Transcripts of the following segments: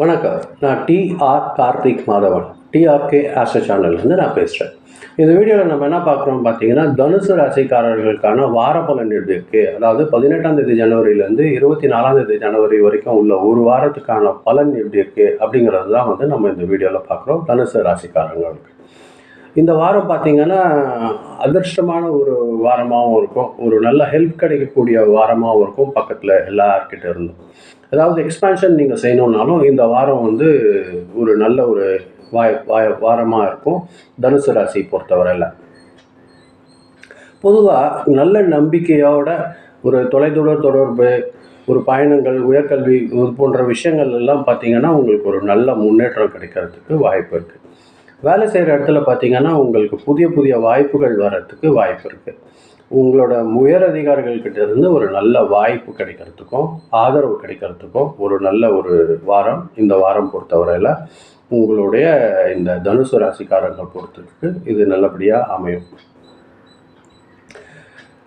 வணக்கம். நான் TR Karthik Madhavan. TRK astro சேனல்லேருந்து நான் பேசுகிறேன் இந்த வீடியோவில் நம்ம என்ன பார்க்குறோம் பார்த்தீங்கன்னா தனுசு ராசிக்காரர்களுக்கான வார பலன் எப்படி இருக்குது அதாவது பதினெட்டாம் தேதி ஜனவரியிலேருந்து இருபத்தி நாலாம் தேதி ஜனவரி வரைக்கும் உள்ள ஒரு வாரத்துக்கான பலன் எப்படி இருக்குது அப்படிங்கிறது தான் வந்து நம்ம இந்த வீடியோவில் பார்க்குறோம். தனுசு ராசிக்காரங்களுக்கு இந்த வாரம் பார்த்தீங்கன்னா அதிர்ஷ்டமான ஒரு வாரமாகவும் இருக்கும். ஒரு நல்ல ஹெல்ப் கிடைக்கக்கூடிய வாரமாகவும் இருக்கும். பக்கத்தில் எல்லார்கிட்ட இருந்தும். அதாவது எக்ஸ்பான்ஷன் நீங்கள் செய்யணுன்னாலும் இந்த வாரம் வந்து ஒரு நல்ல ஒரு வாய் வாய வாரமாக இருக்கும். தனுசு ராசி பொறுத்தவரையில். பொதுவாக நல்ல நம்பிக்கையோட ஒரு தொலைதூர தொடர்பு ஒரு பயணங்கள் உயர்கல்வி இது போன்ற விஷயங்கள் எல்லாம் பார்த்தீங்கன்னா உங்களுக்கு ஒரு நல்ல முன்னேற்றம் கிடைக்கிறதுக்கு வாய்ப்பு இருக்குது வேலை செய்கிற இடத்துல பார்த்தீங்கன்னா உங்களுக்கு புதிய புதிய வாய்ப்புகள் வர்றதுக்கு வாய்ப்பு இருக்குது உங்களோட உயர் அதிகாரிகள்கிட்ட இருந்து ஒரு நல்ல வாய்ப்பு கிடைக்கிறதுக்கும் ஆதரவு கிடைக்கிறதுக்கும் ஒரு நல்ல ஒரு வாரம் இந்த வாரம் பொறுத்தவரையில் உங்களுடைய இந்த தனுசு ராசிக்காரங்களை பொறுத்ததுக்கு இது நல்லபடியாக அமையும்.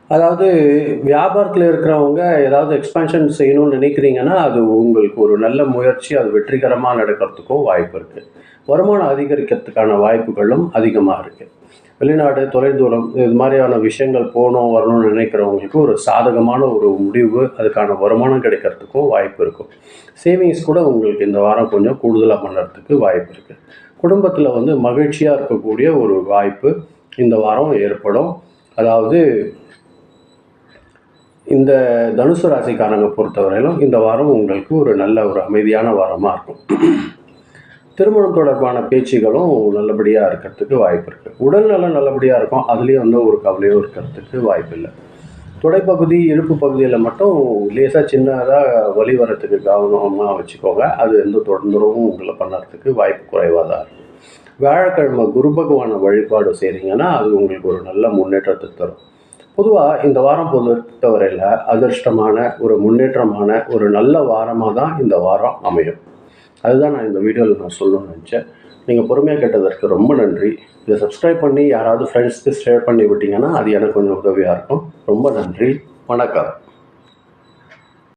அதாவது வியாபாரத்தில் இருக்கிறவங்க ஏதாவது எக்ஸ்பென்ஷன் செய்யணும்னு நினைக்கிறீங்கன்னா அது உங்களுக்கு ஒரு நல்ல முயற்சி அது வெற்றிகரமாக நடக்கிறதுக்கும் வாய்ப்பு இருக்குது வருமானம் அதிகரிக்கிறதுக்கான வாய்ப்புகளும் அதிகமாக இருக்குது வெளிநாடு தொலைதூரம் இது மாதிரியான விஷயங்கள் போகணும் வரணும்னு நினைக்கிறவங்களுக்கு ஒரு சாதகமான ஒரு முடிவு அதுக்கான வருமானம் கிடைக்கிறதுக்கும் வாய்ப்பு இருக்கும் சேவிங்ஸ் கூட உங்களுக்கு இந்த வாரம் கொஞ்சம் கூடுதலாக பண்ணுறதுக்கு வாய்ப்பு இருக்குது குடும்பத்தில் வந்து மகிழ்ச்சியாக இருக்கக்கூடிய ஒரு வாய்ப்பு இந்த வாரம் ஏற்படும். அதாவது இந்த தனுசு ராசிக்காரங்க பொறுத்தவரையிலும் இந்த வாரம் உங்களுக்கு ஒரு நல்ல ஒரு அமைதியான வாரமாக இருக்கும். திருமணம் தொடர்பான பேச்சுகளும் நல்லபடியாக இருக்கிறதுக்கு வாய்ப்பு இருக்குது உடல்நலம் நல்லபடியாக இருக்கும். அதுலேயும் வந்து ஒரு கவலையும் இருக்கிறதுக்கு வாய்ப்பு இல்லை. தொடைப்பகுதி இழுப்பு பகுதியில் மட்டும் லேசாக சின்னதாக வழி வரத்துக்கு கவனமாக வச்சுக்கோங்க. அது எந்த தொந்தரவும் உங்களை பண்ணுறதுக்கு வாய்ப்பு குறைவாக தான் இருக்கும் வியாழக்கிழமை குரு பகவான வழிபாடு செய்கிறீங்கன்னா அது உங்களுக்கு ஒரு நல்ல முன்னேற்றத்தை தரும். பொதுவாக இந்த வாரம் பொறுத்தவரையில் அதிர்ஷ்டமான ஒரு முன்னேற்றமான ஒரு நல்ல வாரமாக தான் இந்த வாரம் அமையும். அதுதான் நான் இந்த வீடியோவில் நான் சொல்லணும்னு நினச்சேன். நீங்கள் பொறுமையாக கேட்டதற்கு ரொம்ப நன்றி. இதை சப்ஸ்கிரைப் பண்ணி யாராவது ஃப்ரெண்ட்ஸ்க்கு ஷேர் பண்ணி விட்டிங்கன்னா அது எனக்கு கொஞ்சம் உதவியாக இருக்கும். ரொம்ப நன்றி. வணக்கம்.